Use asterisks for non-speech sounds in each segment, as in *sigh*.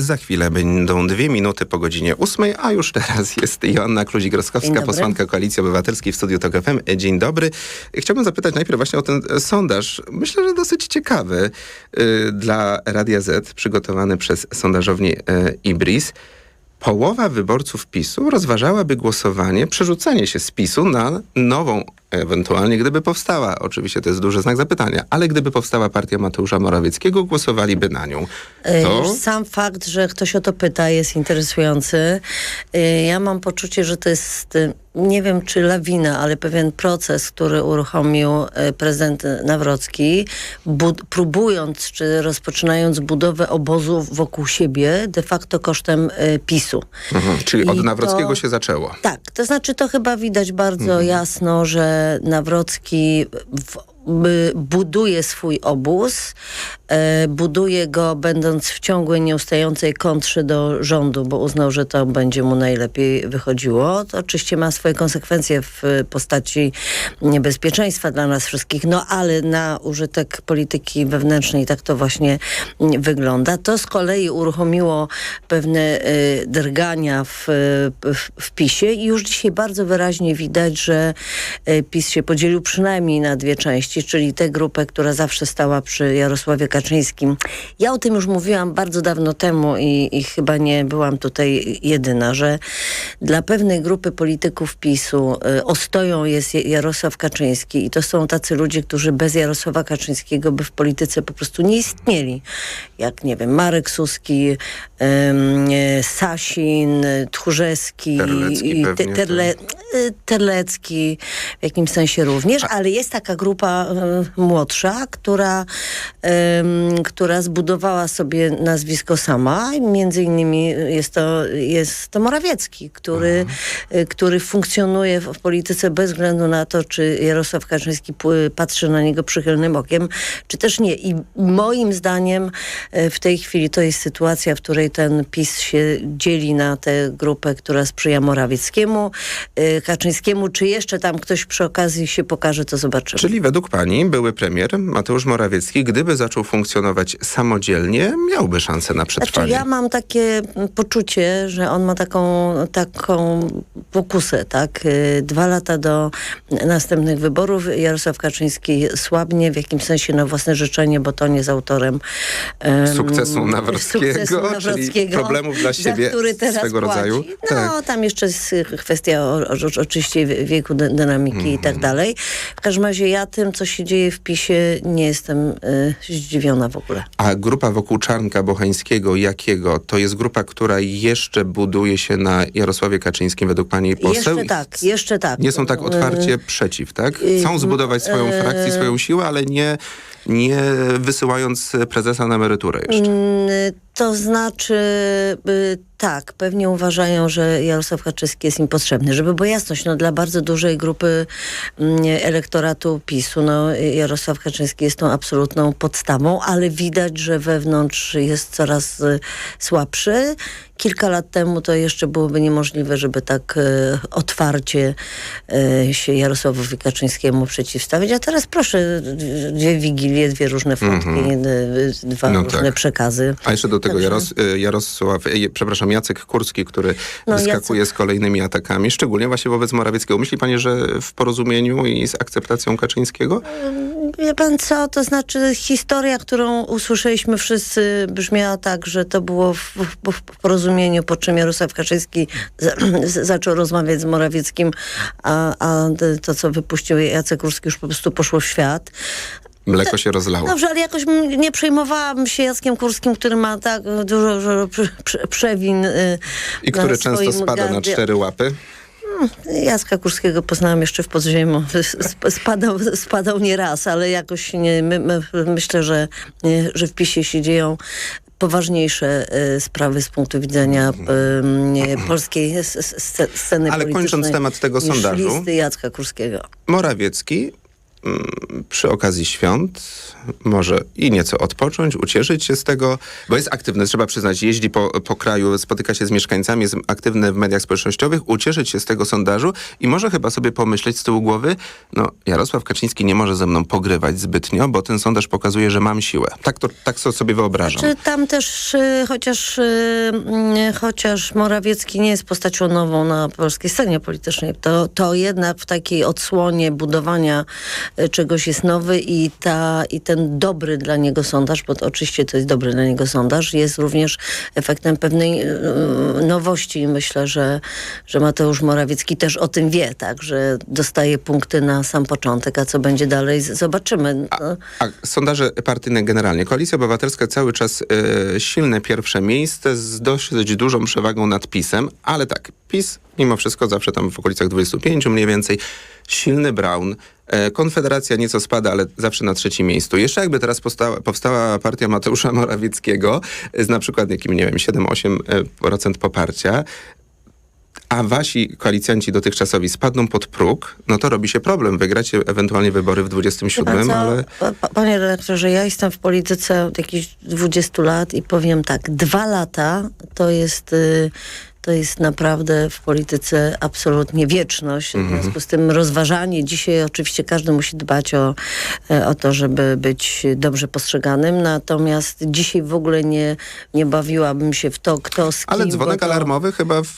Za chwilę będą dwie minuty po godzinie ósmej, a już teraz jest Joanna dobry. posłanka Koalicji Obywatelskiej w Studiu TOK FM. Dzień dobry. Chciałbym zapytać najpierw właśnie o ten sondaż. Myślę, że dosyć ciekawy y, dla Radia Z, przygotowany przez sondażownię y, Ibris. Połowa wyborców PiSu rozważałaby głosowanie, przerzucenie się z PiSu na nową, ewentualnie gdyby powstała, oczywiście to jest duży znak zapytania, ale gdyby powstała partia Mateusza Morawieckiego, głosowaliby na nią. E, To sam fakt, że ktoś o to pyta jest interesujący. E, Ja mam poczucie, że to jest, e, nie wiem czy lawina, ale pewien proces, który uruchomił prezydent Nawrocki, próbując czy rozpoczynając budowę obozu wokół siebie, de facto kosztem PiSu. Mhm, czyli od I Nawrockiego to- się zaczęło. Tak, to znaczy to chyba widać bardzo Mhm. jasno, że Nawrocki w, buduje swój obóz, e, buduje go będąc w ciągłej, nieustającej kontrze do rządu, bo uznał, że to będzie mu najlepiej wychodziło. To oczywiście ma swoje konsekwencje w postaci niebezpieczeństwa dla nas wszystkich, no ale na użytek polityki wewnętrznej tak to właśnie wygląda. To z kolei uruchomiło pewne y, drgania w, w, w PiSie i już dzisiaj bardzo wyraźnie widać, że y, PiS się podzielił przynajmniej na dwie części, czyli tę grupę, która zawsze stała przy Jarosławie Kaczyńskim. Ja o tym już mówiłam bardzo dawno temu i, i chyba nie byłam tutaj jedyna, że dla pewnej grupy polityków PiSu y, ostoją jest Ja- Jarosław Kaczyński i to są tacy ludzie, którzy bez Jarosława Kaczyńskiego by w polityce po prostu nie istnieli. Jak, nie wiem, Marek Suski, e, Sasin, y, Tchórzewski, Terlecki i pewnie, Terle, y, Terlecki w jakimś sensie również, ale jest taka grupa y, młodsza, która, która zbudowała sobie nazwisko sama. Między innymi jest to, jest to Morawiecki, który, y, który funkcjonuje w, polityce bez względu na to, czy Jarosław Kaczyński patrzy na niego przychylnym okiem, czy też nie. I moim zdaniem y, w tej chwili to jest sytuacja, w której ten PiS się dzieli na tę grupę, która sprzyja Morawieckiemu, y, Kaczyńskiemu, czy jeszcze tam ktoś przy okazji się pokaże, to zobaczymy. Czyli według pani były premier Mateusz Morawiecki, gdyby zaczął funkcjonować samodzielnie, miałby szansę na Znaczy, przetrwanie. ja mam takie poczucie, że on ma taką, taką pokusę, tak? Y, Dwa lata do następnych wyborów Jarosław Kaczyński słabnie, w jakimś sensie na własne życzenie, bo to nie jest autorem em, Sukcesu Nawrockiego, sukcesu czyli Nawrockiego, problemów dla siebie który teraz swego płaci. rodzaju. No, Tak. tam jeszcze jest kwestia o, o, oczywiście wieku, dy- dynamiki i tak Mhm. dalej. W każdym razie ja tym, co się dzieje w PiSie, nie jestem y, zdziwiona w ogóle. A grupa wokół Czarnka Bocheńskiego, jakiego? To jest grupa, która jeszcze buduje się na Jarosławie Kaczyńskim według pani poseł? Jeszcze tak, jeszcze tak. Nie są tak otwarcie przeciw, tak? Chcą zbudować swoją e, frakcję, swoją siłę, ale nie, nie wysyłając prezesa na emeryturę jeszcze. Mm, To znaczy, y, tak, pewnie uważają, że Jarosław Kaczyński jest im potrzebny. Żeby była jasność, no, dla bardzo dużej grupy mm, elektoratu PiSu, no, Jarosław Kaczyński jest tą absolutną podstawą, ale widać, że wewnątrz jest coraz y, słabszy. Kilka lat temu to jeszcze byłoby niemożliwe, żeby tak y, otwarcie y, się Jarosławowi Kaczyńskiemu przeciwstawić. A teraz proszę, dwie wigilie, dwie różne fotki, y, dwa Mhm. No różne tak. przekazy. A jeszcze do tego Także- Jaros, e, Jarosław, e, przepraszam, Jacek Kurski, który No, wyskakuje z kolejnymi atakami, szczególnie właśnie wobec Morawieckiego. Myśli pani, że w porozumieniu i z akceptacją Kaczyńskiego? Wie pan co, to znaczy historia, którą usłyszeliśmy wszyscy brzmiała tak, że to było w, w, w porozumieniu, po czym Jarosław Kaczyński za, z, zaczął rozmawiać z Morawieckim, a, a to, co wypuścił Jacek Kurski już po prostu poszło w świat. Mleko się rozlało. Dobrze, ale jakoś nie przejmowałam się Jackiem Kurskim, który ma tak dużo, dużo prze, prze, przewin. y, I na który często spada na gardzie. cztery łapy. Jacka Kurskiego poznałam jeszcze w podziemiu. Sp- Spadał, spadał nie raz, ale jakoś nie, my, my, myślę, że, że w PiSie się dzieją poważniejsze e, sprawy z punktu widzenia e, nie, polskiej sceny Ale politycznej kończąc temat tego sondażu. listy Jacka Kurskiego. Morawiecki przy okazji świąt może i nieco odpocząć, ucieszyć się z tego, bo jest aktywny, trzeba przyznać, jeździ po, po kraju, spotyka się z mieszkańcami, jest aktywny w mediach społecznościowych, ucieszyć się z tego sondażu i może chyba sobie pomyśleć z tyłu głowy, no Jarosław Kaczyński nie może ze mną pogrywać zbytnio, bo ten sondaż pokazuje, że mam siłę. Tak to, tak to sobie wyobrażam. Czy tam też, y, chociaż, y, mm, chociaż Morawiecki nie jest postacią nową na polskiej scenie politycznej, to, to jednak w takiej odsłonie budowania czegoś jest nowy i, ta, i ten dobry dla niego sondaż, bo to oczywiście to jest dobry dla niego sondaż, jest również efektem pewnej y, nowości. Myślę, że, że Mateusz Morawiecki też o tym wie, tak, że dostaje punkty na sam początek, a co będzie dalej, zobaczymy. No. A sondaże partyjne generalnie. Koalicja Obywatelska cały czas e, silne pierwsze miejsce z dosyć dużą przewagą nad PiSem, ale tak, PiS mimo wszystko zawsze tam w okolicach 25 mniej więcej. Silny Brown. E, Konfederacja nieco spada, ale zawsze na trzecim miejscu. Jeszcze jakby teraz powstała, powstała partia Mateusza Morawieckiego z na przykład jakim, nie wiem, 7-8% poparcia, a wasi koalicjanci dotychczasowi spadną pod próg, no to robi się problem. Wygracie ewentualnie wybory w 27, Wie pan co? ale... Pa- pa- Panie redaktorze, ja jestem w polityce od jakichś 20 lat i powiem tak, dwa lata to jest, y, to jest naprawdę w polityce absolutnie wieczność. W związku z tym rozważanie, dzisiaj oczywiście każdy musi dbać o, e, o to, żeby być dobrze postrzeganym, natomiast dzisiaj w ogóle nie, nie bawiłabym się w to, kto z kim. Ale dzwonek to- alarmowy chyba w,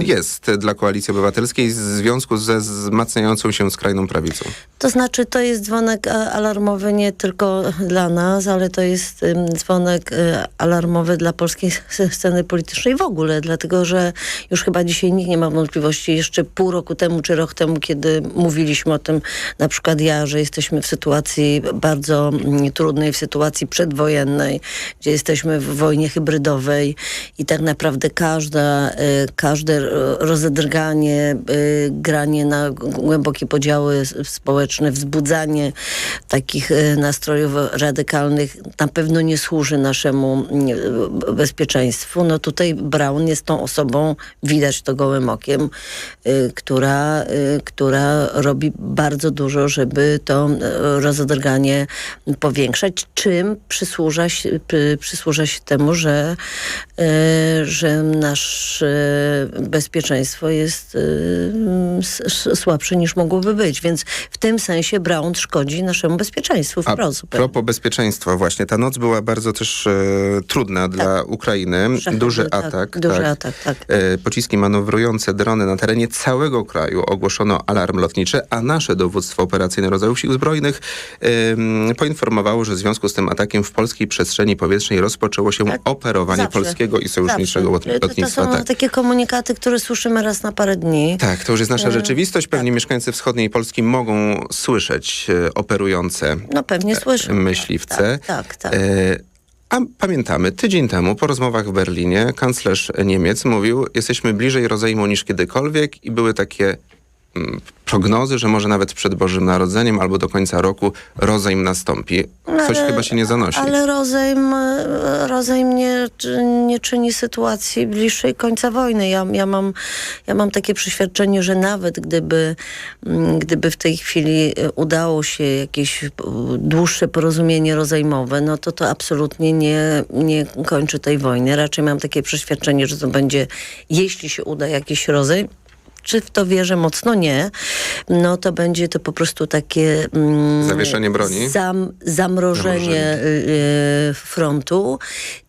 jest dla Koalicji Obywatelskiej w związku ze wzmacniającą się skrajną prawicą. To znaczy, to jest dzwonek a, alarmowy nie tylko dla nas, ale to jest dzwonek y, alarmowy dla polskiej sceny politycznej w ogóle, dlatego że już chyba dzisiaj nikt nie ma wątpliwości. Jeszcze pół roku temu czy rok temu, kiedy mówiliśmy o tym, na przykład ja, że jesteśmy w sytuacji bardzo mm, trudnej, w sytuacji przedwojennej, gdzie jesteśmy w wojnie hybrydowej i tak naprawdę każda, y, każde rozedrganie, y, granie na głębokie podziały społeczne, wzbudzanie takich y, nastrojów radykalnych na pewno nie służy naszemu y, bezpieczeństwu. No tutaj Brown jest tą osobą, widać to gołym okiem, y, która, y, która robi bardzo dużo, żeby to y, rozedrganie powiększać, czym przysłuża się, przysłuża się temu, że, że nasze bezpieczeństwo jest słabsze niż mogłoby być. Więc w tym sensie Brown szkodzi naszemu bezpieczeństwu A wprost. zupełnie. propos bezpieczeństwa właśnie, ta noc była bardzo też e, trudna dla Ukrainy. Duży tak, atak. duży tak. atak, tak. E, pociski manewrujące drony na terenie całego kraju ogłoszono alarm lotniczy, a nasze dowództwo operacyjne rodzajów sił zbrojnych poinformowało, że w związku z tym atakiem w polskiej przestrzeni powietrznej rozpoczęło się Tak. operowanie Zawsze. polskiego i sojuszniczego Zawsze. lot- To, to lotnictwa. są tak. takie komunikaty, które słyszymy raz na parę dni. Tak, to już jest nasza E, rzeczywistość. Pewnie mieszkańcy wschodniej Polski mogą słyszeć e, operujące No pewnie słyszę. myśliwce. Tak, tak, tak. A pamiętamy, tydzień temu po rozmowach w Berlinie kanclerz Niemiec mówił, jesteśmy bliżej rozejmu niż kiedykolwiek i były takie prognozy, że może nawet przed Bożym Narodzeniem albo do końca roku rozejm nastąpi. Coś ale- chyba się nie zanosi. Ale rozejm, rozejm nie, nie czyni sytuacji bliższej końca wojny. Ja, ja, mam, ja mam takie przeświadczenie, że nawet gdyby, mm, gdyby w tej chwili e, udało się jakieś e, dłuższe porozumienie rozejmowe, no to to absolutnie nie, nie kończy tej wojny. Raczej mam takie przeświadczenie, że to będzie, jeśli się uda jakiś rozejm, czy w to wierzę mocno? Nie. No to będzie to po prostu takie... Mm, Zawieszenie broni? Zam, zamrożenie Zamrożenie. y, y, frontu.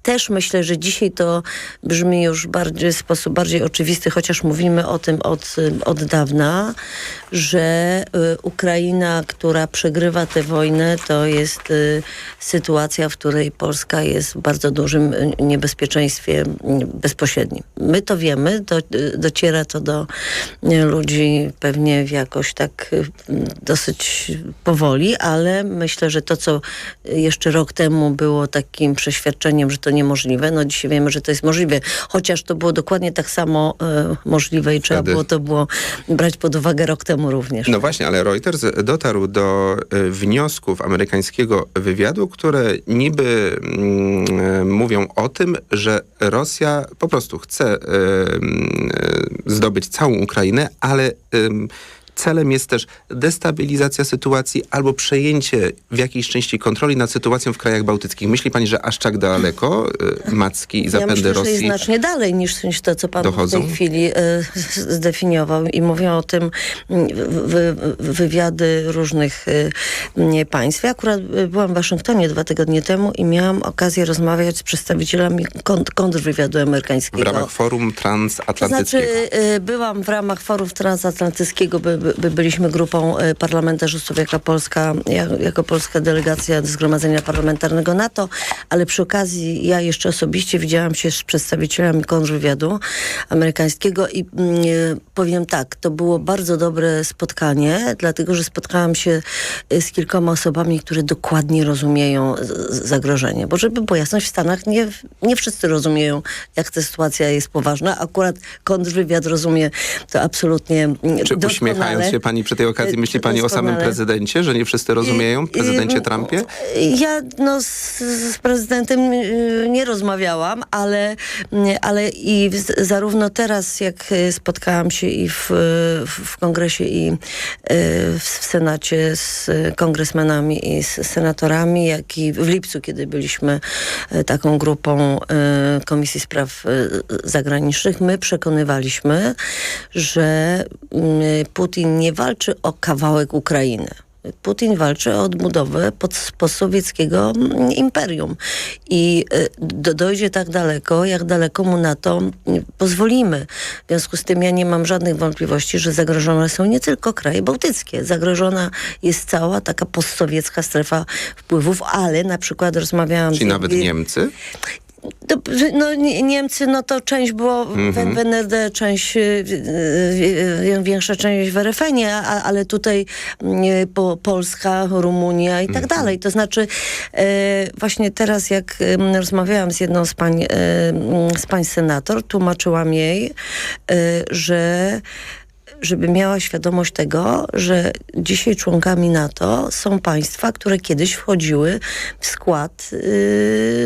Też myślę, że dzisiaj to brzmi już bardziej, w sposób bardziej oczywisty, chociaż mówimy o tym od, od dawna, że y, Ukraina, która przegrywa tę wojnę, to jest y, sytuacja, w której Polska jest w bardzo dużym y, niebezpieczeństwie y, bezpośrednim. My to wiemy, do, dociera to do ludzi pewnie jakoś tak dosyć powoli, ale myślę, że to, co jeszcze rok temu było takim przeświadczeniem, że to niemożliwe, no dzisiaj wiemy, że to jest możliwe. Chociaż to było dokładnie tak samo e, możliwe i trzeba Wtedy. było to było brać pod uwagę rok temu również. No właśnie, ale Reuters dotarł do e, wniosków amerykańskiego wywiadu, które niby mm, e, mówią o tym, że Rosja po prostu chce e, zdobyć całą Ukrainę, ale celem jest też destabilizacja sytuacji albo przejęcie w jakiejś części kontroli nad sytuacją w krajach bałtyckich. Myśli pani, że aż tak daleko y, macki i Ja zapędy myślę, że jest Rosji znacznie dalej niż, niż to, co pan dochodzą? w tej chwili e, zdefiniował. I mówią o tym mm, wy, wy, wywiady różnych mm, państw. Ja akurat e, byłam w Waszyngtonie dwa tygodnie temu i miałam okazję rozmawiać z przedstawicielami kont- kontrwywiadu w amerykańskiego. ramach forum To transatlantyckiego. znaczy, y, byłam w ramach Forum Transatlantyckiego, by, by byliśmy grupą y, parlamentarzystów jako Polska, ja- jako polska delegacja do Zgromadzenia Parlamentarnego NATO, ale przy okazji ja jeszcze osobiście widziałam się z przedstawicielami kontrwywiadu amerykańskiego i mm, y, powiem tak, to było bardzo dobre spotkanie, dlatego, że spotkałam się y, z kilkoma osobami, które dokładnie rozumieją zagrożenie. Bo żeby była jasność, w Stanach nie, nie wszyscy rozumieją, jak ta sytuacja jest poważna. Akurat kontrwywiad rozumie to absolutnie mm, Czy doskonale. Uśmiechając się pani przy tej okazji, myśli pani o samym prezydencie, że nie wszyscy rozumieją? Prezydencie Trumpie? Ja no, z, z prezydentem y, nie rozmawiałam, ale, y, ale i zarówno teraz, jak y, spotkałam się i w, w, kongresie, i w, senacie z kongresmenami i z senatorami, jak i w lipcu, kiedy byliśmy taką grupą Komisji Spraw Zagranicznych, my przekonywaliśmy, że y, Putin nie walczy o kawałek Ukrainy. Putin walczy o odbudowę pod, postsowieckiego mm, imperium. I y, do, dojdzie tak daleko, jak daleko mu na to y, pozwolimy. W związku z tym ja nie mam żadnych wątpliwości, że zagrożone są nie tylko kraje bałtyckie. Zagrożona jest cała taka postsowiecka strefa wpływów, ale na przykład rozmawiałam Czyli z nawet Niemcy? No, Nie- Niemcy, no to część było w, w NRD, część, y, y, y, większa część w RFN-ie, a, ale tutaj po, Polska, Rumunia i tak dalej. To znaczy właśnie teraz jak rozmawiałam z jedną z pań, e, m, z pań senator, tłumaczyłam jej, że żeby miała świadomość tego, że dzisiaj członkami NATO są państwa, które kiedyś wchodziły w skład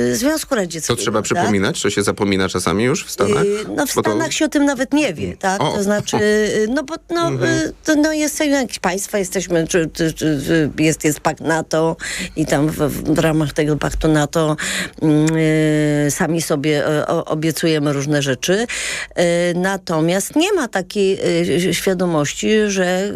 yy, Związku Radzieckiego. To trzeba tak? przypominać, czy się zapomina czasami już w Stanach? Yy, No w Bo to- Stanach się o tym nawet nie wie, tak? O. To znaczy, *laughs* no bo no, yy, to, no jesteśmy jakieś państwa, jesteśmy, czy, czy, czy, jest, jest pakt NATO i tam w, w ramach tego paktu NATO yy, sami sobie o- obiecujemy różne rzeczy. Yy, natomiast nie ma takiej yy, świadomości, że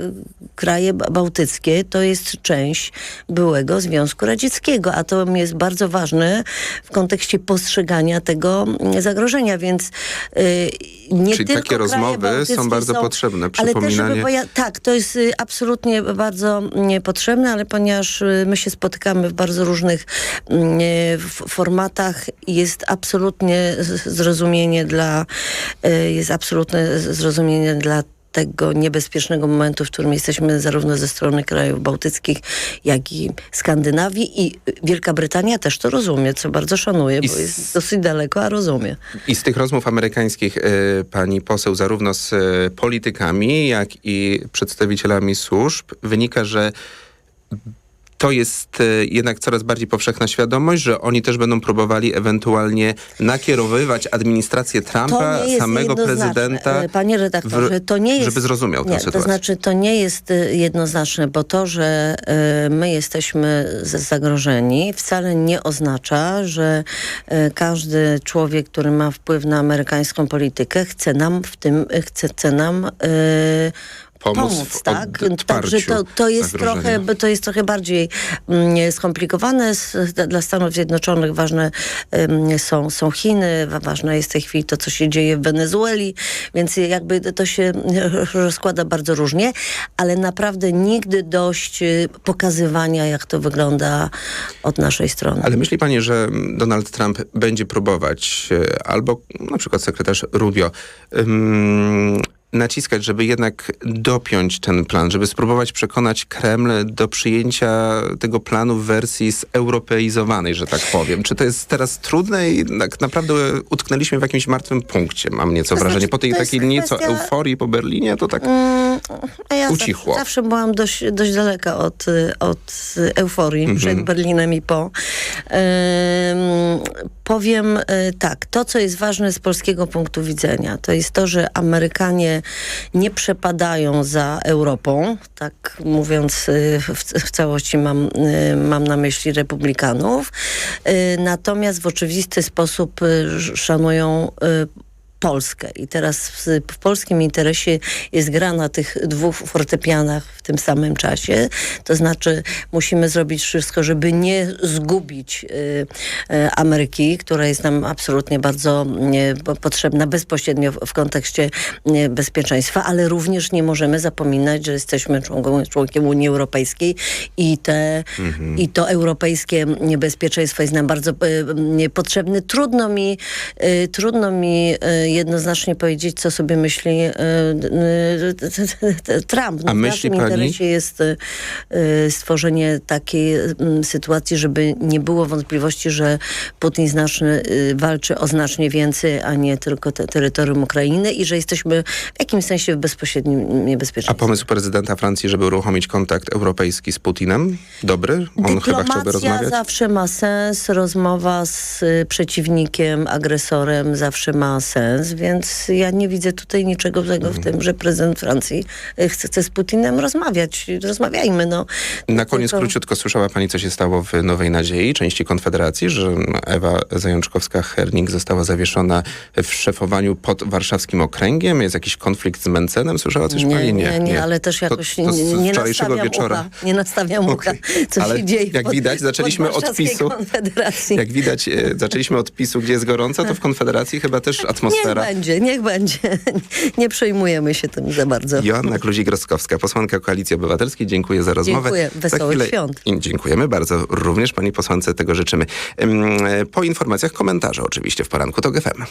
kraje ba- bałtyckie to jest część byłego Związku Radzieckiego, a to jest bardzo ważne w kontekście postrzegania tego mm, zagrożenia, więc yy, nie Czyli tylko takie rozmowy są bardzo potrzebne. Ale też, Przypominanie- tak, to jest y, absolutnie bardzo potrzebne, ale ponieważ y, my się spotykamy w bardzo różnych mm, y, formatach, jest absolutnie zrozumienie dla, jest absolutne zrozumienie dla tego niebezpiecznego momentu, w którym jesteśmy zarówno ze strony krajów bałtyckich, jak i Skandynawii i Wielka Brytania też to rozumie, co bardzo szanuję, bo jest dosyć daleko, a rozumie. I z tych rozmów amerykańskich e, pani poseł, zarówno z e, politykami, jak i przedstawicielami służb, wynika, że to jest e, jednak coraz bardziej powszechna świadomość, że oni też będą próbowali ewentualnie nakierowywać administrację Trumpa, samego prezydenta, E, Panie redaktorze, to nie jest... żeby zrozumiał tę nie, sytuację. To znaczy, to nie jest y, jednoznaczne, bo to, że my jesteśmy zagrożeni, wcale nie oznacza, że każdy człowiek, który ma wpływ na amerykańską politykę, chce nam w tym, chce, chce nam y, Pomóc pomóc, tak? Także to, to, jest zagrożenia. trochę, to jest trochę bardziej mm, skomplikowane. Dla Stanów Zjednoczonych ważne ym, są, są Chiny, wa- ważne jest w tej chwili to, co się dzieje w Wenezueli, więc jakby to się *laughs* rozkłada bardzo różnie, ale naprawdę nigdy dość y, pokazywania, jak to wygląda od naszej strony. Ale myśli pani, że Donald Trump będzie próbować, e, albo na przykład sekretarz Rubio, naciskać, żeby jednak dopiąć ten plan, żeby spróbować przekonać Kreml do przyjęcia tego planu w wersji zeuropeizowanej, że tak powiem. Czy to jest teraz trudne i tak naprawdę utknęliśmy w jakimś martwym punkcie, mam nieco To wrażenie. znaczy, Po tej takiej nieco kwestia- euforii po Berlinie, to tak... Mm, ja Ucichło. Zawsze, zawsze byłam dość, dość daleka od, od euforii Mhm. przed Berlinem i po. Ym, powiem y, tak, to co jest ważne z polskiego punktu widzenia, to jest to, że Amerykanie nie przepadają za Europą, tak mówiąc y, w, w całości mam, y, mam na myśli republikanów, y, natomiast w oczywisty sposób sz- szanują Polskę. I teraz w, w polskim interesie jest gra na tych dwóch fortepianach w tym samym czasie. To znaczy musimy zrobić wszystko, żeby nie zgubić y, y, Ameryki, która jest nam absolutnie bardzo y, po- potrzebna bezpośrednio w, w kontekście y, bezpieczeństwa, ale również nie możemy zapominać, że jesteśmy członkiem, członkiem Unii Europejskiej i, te, i to europejskie bezpieczeństwo jest nam bardzo y, y, potrzebne. Trudno mi, trudno mi jednoznacznie powiedzieć, co sobie myśli y, y, y, Trump. No, A w naszym pani? interesie jest stworzenie takiej sytuacji, żeby nie było wątpliwości, że Putin znacznie, y, walczy o znacznie więcej, a nie tylko te, terytorium Ukrainy i że jesteśmy w jakimś sensie w bezpośrednim A niebezpieczeństwie. pomysł prezydenta Francji, żeby uruchomić kontakt europejski z Putinem? Dobry? On chyba chciałby rozmawiać? zawsze ma sens, rozmowa z przeciwnikiem, agresorem zawsze ma sens, więc ja nie widzę tutaj niczego złego Mhm. w tym, że prezydent Francji y, chce, z Putinem rozmawiać. Rozmawiajmy, no. Na koniec Tylko- króciutko słyszała pani, co się stało w Nowej Nadziei, części Konfederacji, że Ewa Zajączkowska-Hernik została zawieszona w szefowaniu pod warszawskim okręgiem. Jest jakiś konflikt z Mencenem? Słyszała coś nie, pani? nie, nie, ale też To- jakoś to z nie, nie nastawiam wieczora. ucha, nie nastawiam ucha, co Ale się dzieje jak pod- widać, zaczęliśmy od PiSu. Jak widać, e, zaczęliśmy od PiSu, gdzie jest gorąco, to w *laughs* Konfederacji chyba też Niech będzie, niech będzie. *laughs* Nie przejmujemy się tym za bardzo. Joanna Kluzik-Rostkowska, posłanka Koalicji Obywatelskiej. Dziękuję za rozmowę. Dziękuję. Wesołych chwilę- świąt. Dziękujemy bardzo. Również pani posłance tego życzymy. Ym, e, Po informacjach komentarze oczywiście w poranku TOG FM.